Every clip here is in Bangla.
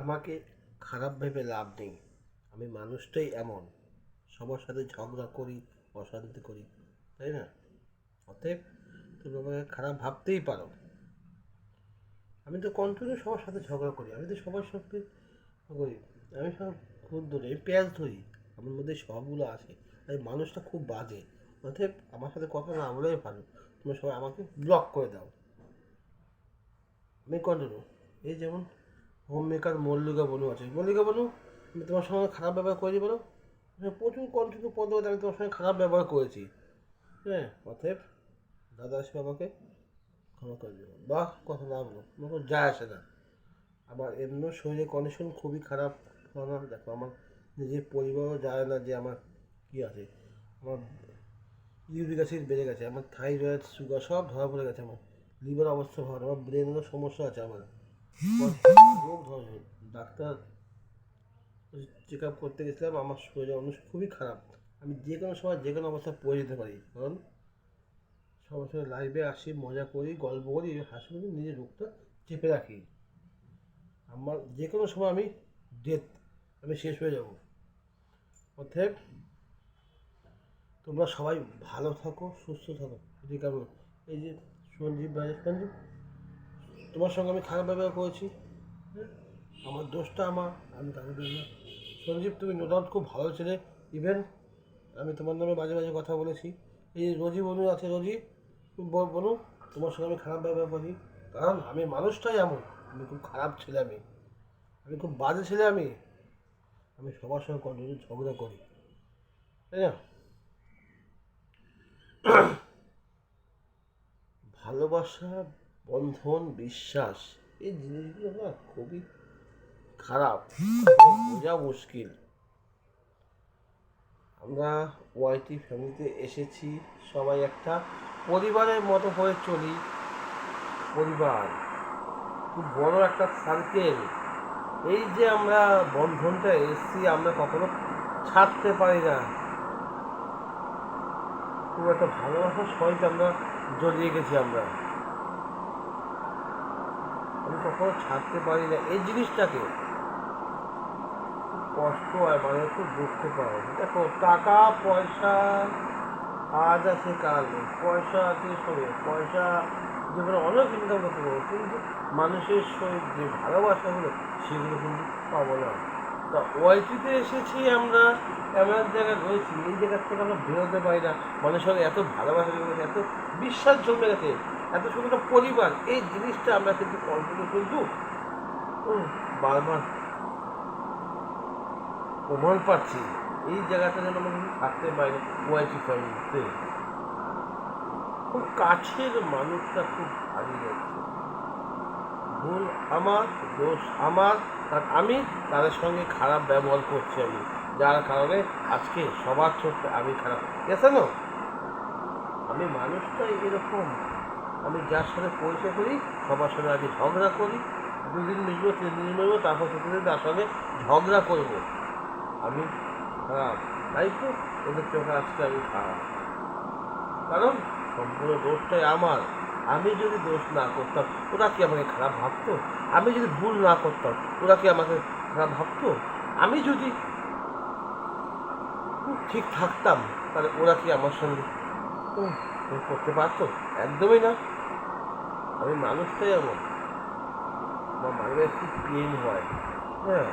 আমাকে খারাপ ভেবে লাভ নেই। আমি মানুষটাই এমন। সবার সাথে ঝগড়া করি, অশান্তি করি, তাই না? অতএব তুমি আমাকে খারাপ ভাবতেই পারো। আমি তো কন্টিনিউ সবার সাথে ঝগড়া করি। আমি তো সবার সাথে করি। আমি সব খুব ধরি আমি পেঁয়াজ ধরি। আমার মধ্যে সবগুলো আছে আমি মানুষটা খুব বাজে। অতএব আমার সাথে কথা না বলেই ভালো। তুমি সবাই আমাকে ব্লক করে দাও। আমি কন্টিনিউ এই যেমন হোম মেকার মল্লিকা বনু আছে। মল্লিকা বনু, আমি তোমার সঙ্গে খারাপ ব্যবহার করেছি বলো? প্রচুর কন্টিনিউ পদ আমি তোমার সঙ্গে খারাপ ব্যবহার করেছি। হ্যাঁ অতএব দাদা এসে আমাকে, ক্ষমা করে দেবো বাহ, কথা না বলো। আমার যায় আসে না। আমার এমনি শরীরের কন্ডিশন খুবই খারাপ। না দেখো, আমার নিজের পরিবারও যায় না যে আমার কী আছে। আমার ইউরিক অ্যাসিড বেড়ে গেছে, আমার থাইরয়েড, সুগার সব ধরা পড়ে গেছে আমার। লিভার অবস্থা ভালো আমার ব্রেনেরও সমস্যা আছে আমার। ডাক্তার চেক আপ করতে গেছিলাম, আমার শরীরের অনেক খুবই খারাপ। আমি যে কোনো সময় যে কোনো অবস্থায় পড়ে যেতে পারি। কারণ সবার সঙ্গে লাইভে আসি, মজা করি, গল্প করি হাসি নিজের রোগটা চেপে রাখি। আমার যে কোনো সময় আমি ডেথ আমি শেষ হয়ে যাব। অতএব তোমরা সবাই ভালো থাকো, সুস্থ থাকো। এই যে সঞ্জীব ভাই, সঞ্জীব? তোমার সঙ্গে আমি খারাপ ব্যবহার করেছি? আমার দোষটা আমার, আমি দিই না। সঞ্জীব, তুমি নো ডাউট খুব ভালো ছেলে। ইভেন আমি তোমার নামে বাজে বাজে কথা বলেছি। এই রোজি বনু আছে রোজি বনু তোমার সঙ্গে আমি খারাপ ব্যবহার করি। কারণ আমি মানুষটাই এমন, আমি খুব খারাপ ছেলে আমি। আমি খুব বাজে ছেলে আমি। আমি সবার সঙ্গে কন্টিনিউ ঝগড়া করি। তাই না? ভালোবাসা বন্ধন, বিশ্বাস, এই জিনিসগুলো না খুবই খারাপ, বোঝা মুশকিল। আমরা ওয়াইটি ফ্যামিলিতে এসেছি, সবাই একটা পরিবারের মতো হয়ে চলি। পরিবার, খুব বড় একটা সার্কেল এই যে আমরা বন্ধনটা এসেছি, আমরা কখনো ছাড়তে পারি না। খুব একটা ভালোবাসার সহিত আমরা জড়িয়ে গেছি আমরা। আমি কখনো ছাড়তে পারি না। এই জিনিসটাকে কষ্ট হয় মানে খুব দুঃখ পায় দেখো, টাকা, পয়সা, আজ আছে, কাল পয়সা আছে, সবে পয়সা যেগুলো অনেক ইনকাম করতে পারব, কিন্তু মানুষের সহিত যে ভালোবাসাগুলো সেগুলো কিন্তু পাবো না। তা ওয়াইটিতে এসেছি আমরা, এমন এক জায়গায় রয়েছি, এই জায়গার থেকে আমরা বেরোতে পারি না। মানুষের এত ভালোবাসা এত বিশ্বাস জমে গেছে। এত সুন্দর পরিবার, এই জিনিসটা আমরা কিন্তু কল্পনা কিন্তু বারবার। প্রমাণ পাচ্ছি, এই জায়গাটা যেন আমরা থাকতে পারি ওয়াইটি ফ্যামিলিতে। খুব কাছের মানুষটা খুব হারিয়ে যাচ্ছে ভুল আমার, দোষ আমার আর আমি তাদের সঙ্গে খারাপ ব্যবহার করছি আমি। যার কারণে আজকে সবার চোখে আমি খারাপ। গেছে না? আমি মানুষটাই এরকম। আমি যার সাথে পরিচয় করি, সবার সাথে আগে ঝগড়া করি, দুদিন মিশবো তিন দিন মিশবো, তারপর প্রতিদিন তার সঙ্গে ঝগড়া করব। আমি খারাপ, তাই তো? ওদের চোখে আজকে আমি খারাপ। কারণ সম্পূর্ণ দোষটাই আমার। আমি যদি দোষ না করতাম, ওরা কি আমাকে খারাপ ভাবতো? আমি যদি ভুল না করতাম, ওরা কি আমাকে খারাপ ভাবতো? আমি যদি খুব ঠিক থাকতাম, তাহলে ওরা কি আমার সঙ্গে এরকম করতে পারতো? একদমই না। আমি মানুষটাই এমন। আমার মায়ের একটু পেন হয়। হ্যাঁ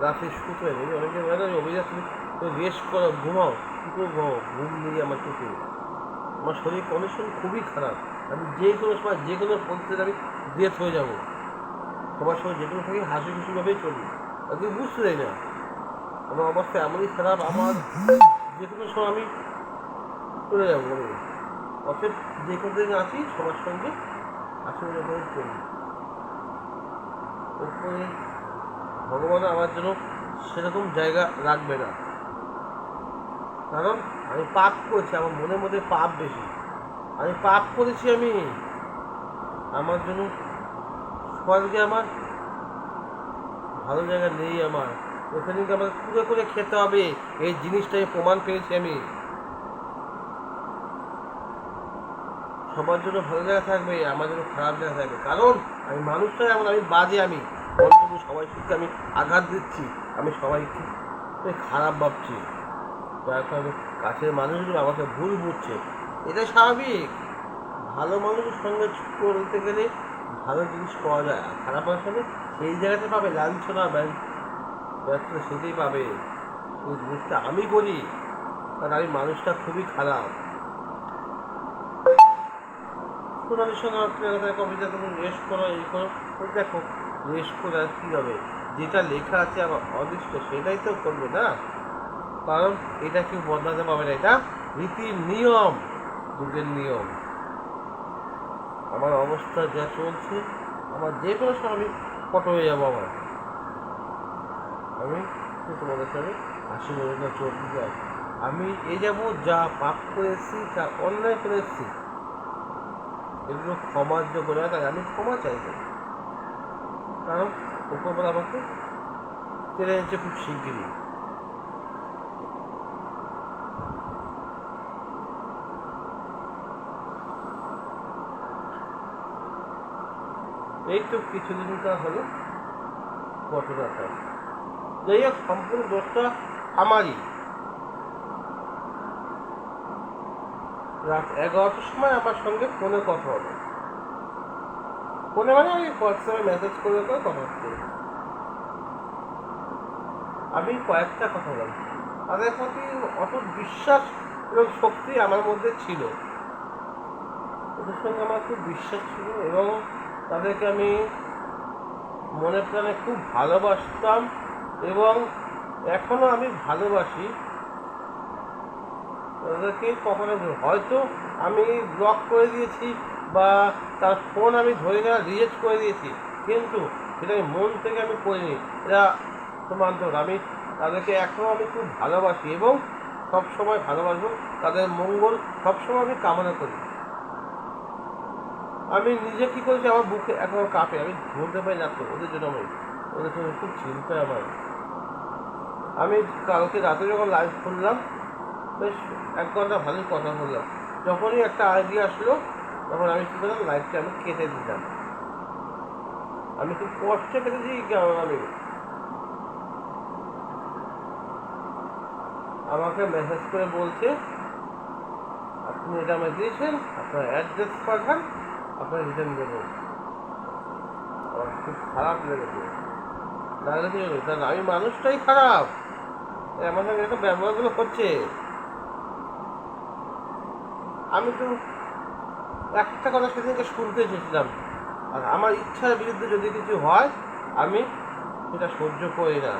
রাতে শুতে নেই অনেকে বলে না অভিযোগ তুমি রেস্ট করো, ঘুমাও। কী করে ঘুমাও ঘুম নেই আমার চোখে। আমার শরীর কন্ডিশন খুবই খারাপ। আমি যে কোনো সময়, যে কোনো পরিস্থিতিতে আমি ডেথ হয়ে যাব। সবার সময় যে কোনো থাকি হাসি খুশিভাবেই চলি। কেউ বুঝতে দেয় না। আমার অবস্থা এমনই খারাপ, আমার যে কোনো সময় আমি চলে যাব। অতএব যে কোনো দিন আছি সবার সঙ্গে হাসি করে। চলি ওপরে ভগবান আমার জন্য সেরকম জায়গা রাখবে না। কারণ আমি পাপ করেছি, আমার মনের মধ্যে পাপ বেশি। আমি পাপ করেছি আমি। আমার জন্য স্বর্গে আমার ভালো জায়গা নেই আমার। ওখানে আমাকে কুড়ে করে খেতে হবে। এই জিনিসটা আমি প্রমাণ পেয়েছি আমি। সবার জন্য ভালো জায়গা থাকবে, আমার জন্য খারাপ জায়গা থাকবে। কারণ আমি মানুষটাই এমন আমি বাজে আমি। অন্তত সবাইকে আমি আঘাত দিচ্ছি, আমি সবাইকে খারাপ ভাবছি। যার কারণে কাছের মানুষগুলো আমাকে ভুল বুঝছে। এটা স্বাভাবিক। ভালো মানুষের সঙ্গে চলতে গেলে ভালো জিনিস পাওয়া যায়, আর খারাপ মানুষের সঙ্গে সেই জায়গাতে পাবে, লাঞ্ছনা, ব্যয় ব্যর্থ সেটাই পাবে। সেই জিনিসটা আমি করি, কারণ আমি মানুষটা খুবই খারাপ। সোনালির সঙ্গে কথা কবিতা তুমি রেস্ট করো এই করো দেখো রেস্ট করে আর কী হবে? যেটা লেখা আছে আমার অদৃষ্ট সেটাই তো করবে না। কারণ এটা কেউ বদলাতে পারবে না, এটা রীতির নিয়ম যুগের নিয়ম। আমার অবস্থা যা চলছে, আমার যে কোনো সময় আমি ফটো হয়ে যাব আমার আমি তো তোমাদের সাথে হাসি মনে চলতে চাই আমি এ যাব, যা পাপ করে এসেছি যা অন্যায় করে এসেছি এগুলো ক্ষমার যোগ্য না তাই আমি ক্ষমা চাইব। কারণ উপরবেলা আমাকে টেনে এনেছে খুব শিগগিরই। এই তো কিছুদিনকার হলো, ঘটনাটা। যাই হোক, সম্পূর্ণ দোষটা আমারই। রাত এগারোটার সময় আমার সঙ্গে ফোনে কথা হলো ফোনে মানে আমি হোয়াটসঅ্যাপে মেসেজ করে করে কথা হচ্ছে। আমি কয়েকটা কথা বলছি। তাদের প্রতি অটুট বিশ্বাস এবং শক্তি আমার মধ্যে ছিল। ওদের সঙ্গে আমার খুব বিশ্বাস ছিল এবং তাদেরকে আমি মনে প্রাণে খুব ভালোবাসতাম এবং এখনও আমি ভালোবাসি। তাদেরকে কখনো হয়তো আমি ব্লক করে দিয়েছি বা তার ফোন আমি ধরে নেওয়া রিজেক্ট করে দিয়েছি, কিন্তু সেটা মন থেকে আমি করিনি। এটা তো আমি তাদেরকে এখনও আমি খুব ভালোবাসি এবং সবসময় ভালোবাসবো, তাদের মঙ্গল সবসময় আমি কামনা করি। আমি নিজে কী করেছি, আমার বুকে এখন কাঁপে, আমি বলতে পারি না তো, ওদের জন্য আমি, ওদের জন্য খুব চিন্তা আমার। আমি কালকে রাতে যখন লাইভ খুললাম বেশ, এক ঘণ্টা ভালোই কথা বললাম যখনই একটা আইডিয়া আসলো, তখন আমি কী করলাম লাইভটা আমি কেটে দিতাম আমি খুব কষ্টে কেটেছি আমি? আমাকে মেসেজ করে বলছে, আপনি এটা আমায় দিয়েছেন, আপনার অ্যাড্রেস পাঠান, আপনার রিটার্ন দেবো আমার খুব খারাপ লেগেছে। লেগেছে কারণ আমি মানুষটাই খারাপ। আমার সঙ্গে একটা ব্যবহারগুলো করছে আমি তো একটা কথা সেদিনকে শুনতে চেয়েছিলাম আর আমার ইচ্ছার বিরুদ্ধে যদি কিছু হয়, আমি সেটা সহ্য করি না।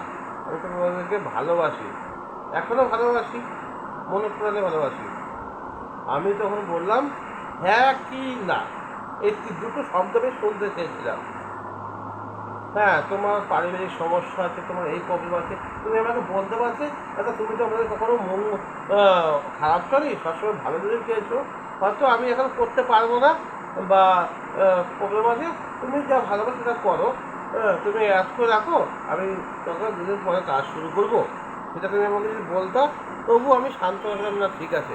আমি তো তোমাদেরকে ভালোবাসি। এখনও ভালোবাসি, মনে প্রাণে ভালোবাসি। আমি তখন বললাম হ্যাঁ কি না এই দুটো শব্দ আমি শুনতে চেয়েছিলাম। হ্যাঁ তোমার পারিবারিক সমস্যা আছে, তোমার এই প্রবলেম আছে, তুমি আমাকে বলতে পারছে দাদা তুমি তো আমাদের কখনো মন খারাপ করি? সবসময় ভালো দিকে চেয়েছো হয়তো আমি এখন করতে পারব না, বা প্রবলেম আছে। তুমি যা ভালোবাসে সেটা করো। তুমি অ্যাড করে রাখো, আমি তখন দুদিন পরে কাজ শুরু করব। সেটা তুমি আমাকে যদি বলতো তবু আমি শান্ত হলাম না, ঠিক আছে।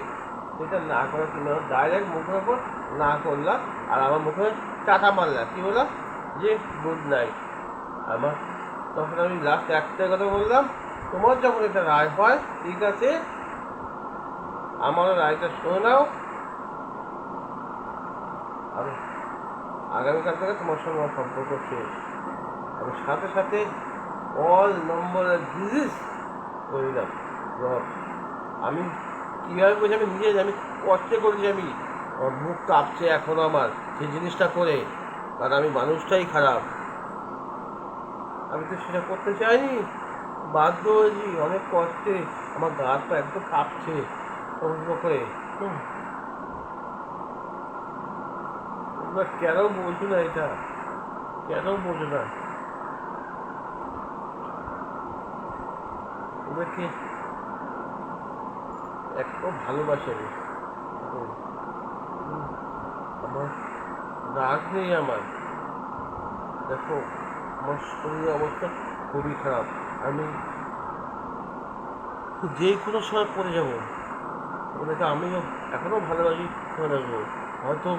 সেটা না করে তুমি ডাইরেক্ট মুখের ওপর না করলাম, আর আমার মুখে চাটা মারলাম। কী বললাম যে গুড নাইট আমার তখন আমি লাস্ট একটাই কথা বললাম, তোমার যখন এটা রায় হয়, ঠিক আছে, আমারও রায়টা শুনে নাও। আমি আগামীকাল থেকে তোমার সঙ্গে আমার সম্পর্ক শেষ। আমি সাথে সাথে অল নম্বর ডিজিজ করিলাম ড্রপ আমি কীভাবে বলছি আমি নিজে, আমি কষ্টে করেছি আমি, আমার মুখ কাঁপছে এখনও আমার সেই জিনিসটা করে। কারণ আমি মানুষটাই খারাপ। আমি তো সেটা করতে চাইনি। বাধ্য হয়েছি অনেক কষ্টে। আমার গা তো একদম কাঁপছে। করে। তোমরা কেন বোঝো না এটা? কেন বোঝো না? ওদেরকে এত ভালোবাসে। আমার রাগ নেই আমার। দেখো আমার শরীরের অবস্থা খুবই খারাপ। আমি যে কোনো সময় পড়ে যাব। ওদেরকে আমিও এখনও ভালোবাসি ধরে রাখব হয়তো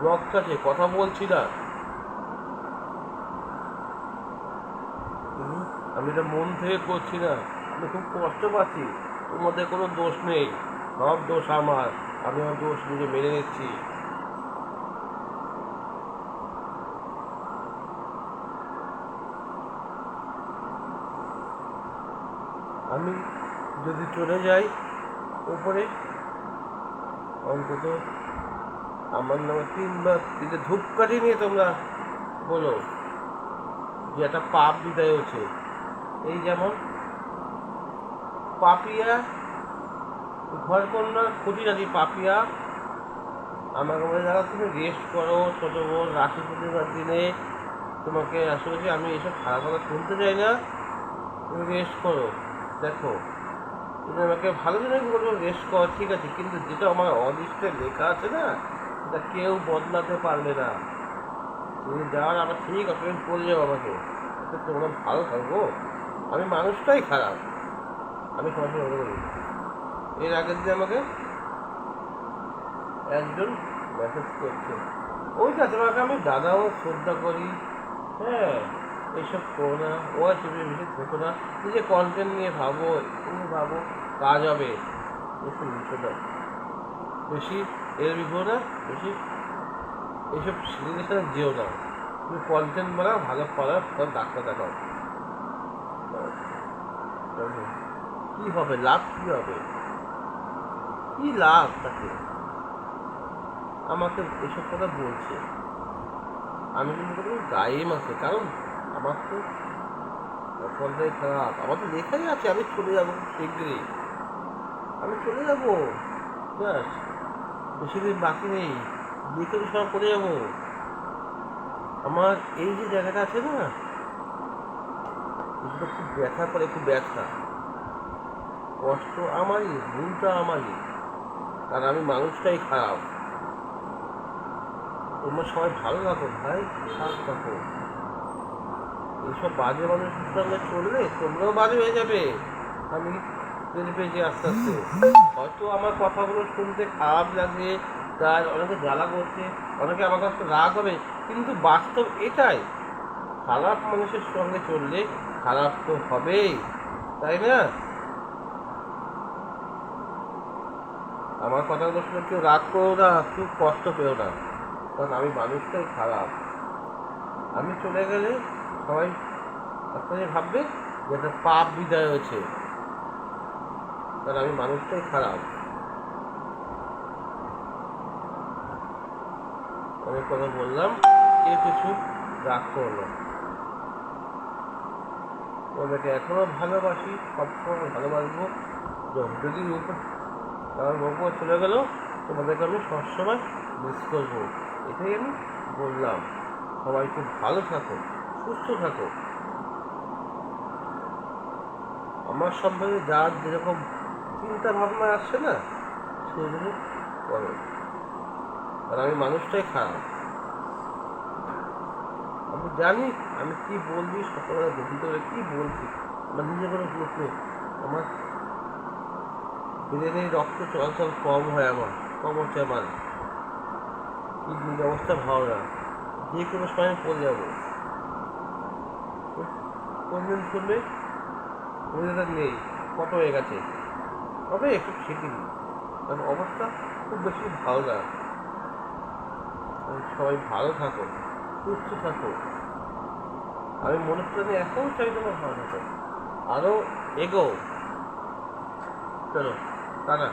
ব্লক আছে কথা বলছি না। আমি এটা মন থেকে করছি না। আমি খুব কষ্ট পাচ্ছি। তোমাদের কোনো দোষ নেই। সব দোষ আমার। আমি আমার দোষ নিজে মেনে নিচ্ছি। আমি যদি চলে যাই উপরে, অন্তত আমার নামে তিনবার তিনটে ধূপকাঠি নিয়ে তোমরা বলো যে একটা পাপ বিদায় হচ্ছে। এই যেমন পাপিয়া ঘর কন্যা খুঁটিনাটি পাপিয়া, আমাকে বলে, দাদা, তুমি রেস্ট করো, ছোটো বোন রাখি পূর্ণিমার দিনে। তোমাকে আসলে আমি এসব খারাপ কথা শুনতে চাই না, তুমি রেস্ট করো। দেখো, তুমি আমাকে ভালো দিনে বলব রেস্ট কর, ঠিক আছে, কিন্তু যেটা আমার অদৃষ্টে লেখা আছে না, সেটা কেউ বদলাতে পারবে না। তুমি যাওয়ার আমার ঠিক আছে বলে যাও আমাকে। তোমরা ভালো থাকব আমি মানুষটাই খারাপ। আমি সমাজে মনে করি। এর আগের দিন আমাকে একজন মেসেজ করছে। ওইটা তোমাকে আমি দাদাও শ্রদ্ধা করি হ্যাঁ। এইসব করো না। ও হিসেবে বেশি থেকো না। নিজে কন্টেন্ট নিয়ে ভাবো, তুমি ভাবো, কাজ হবে। একটু না বেশি এর বিপো না, বেশি এইসব সিরিজের সাথে যেও না। তুমি কন্টেন্ট বানাও, ভালো পড়াও সব ডাক্তার দেখাও। কি হবে? লাভ কি হবে? কি লাভ তাতে আমাকে এসব কথা বলছে। আমি কিন্তু কোনো গায়ে মাসে কারণ আমার তো কপালটাই খারাপ আমার তো লেখাই আছে, আমি চলে যাব, শীঘ্রই। আমি চলে যাব। ব্যাস, বেশি দিন বাকি নেই। বিকেল সব করে যাব। আমার এই যে জায়গাটা আছে না, এগুলো খুব ব্যথা করে, খুব ব্যথা। কষ্ট আমারই ভুলটা আমারই। কারণ আমি মানুষটাই খারাপ। তোমরা সবাই ভালো থাকো, ভাই। সাথ থাকো। এইসব বাজে মানুষের সঙ্গে চললে তোমরাও বাজে হয়ে যাবে। আমি টের পেয়েছি আস্তে আস্তে। হয়তো আমার কথাগুলো শুনতে খারাপ লাগে তার অনেকে জ্বালা করছে, অনেকে আমার কাছে রাগ হবে, কিন্তু বাস্তব এটাই, খারাপ মানুষের সঙ্গে চললে খারাপ তো হবেই, তাই না? আমার কথাগুলো শুনে কেউ রাগ করো না কেউ কষ্ট পেও না, কারণ আমি মানুষটাই খারাপ। আমি চলে গেলে সবাই আপনাদের ভাববে যে একটা পাপ বিদায় হয়েছে। কারণ আমি মানুষটাই খারাপ। অনেক কথা বললাম, কেউ কিছু রাগ করো না। ওদেরকে এখনও ভালোবাসি, সবসময় ভালোবাসবো যদি আমার বউকে চলে গেল, তোমাদেরকে আমি সবসময় মিস করব। এটাই আমি বললাম। সবাই খুব ভালো থাকো। সুস্থ থাকো। আমার সম্পর্কে যার যেরকম চিন্তা ভাবনা আসছে না সেগুলো করো। আর আমি মানুষটাই খারাপ। আমি জানি আমি কি বলবি সকালবেলা গঠিত করে কি বলছি, আমার নিজে কোনো গ্রুপ নেই। আমার ব্রেনে রক্ত চলাচল কম হয় আমার, কম হচ্ছে আমার। কিডনির অবস্থা ভালো না। যে কোনো সময় পড়ে যাব। কোনদিন শুনবে ওয়েদার নেই, কত হয়ে গেছে। তবে একটু শিখিনি কারণ অবস্থা খুব বেশি ভালো না। সবাই ভালো থাকো, সুস্থ থাকো। আমি মনে প্রাণে এখনও চাই তোমার ভালো থাকো আরও এগো চলো, টাটা।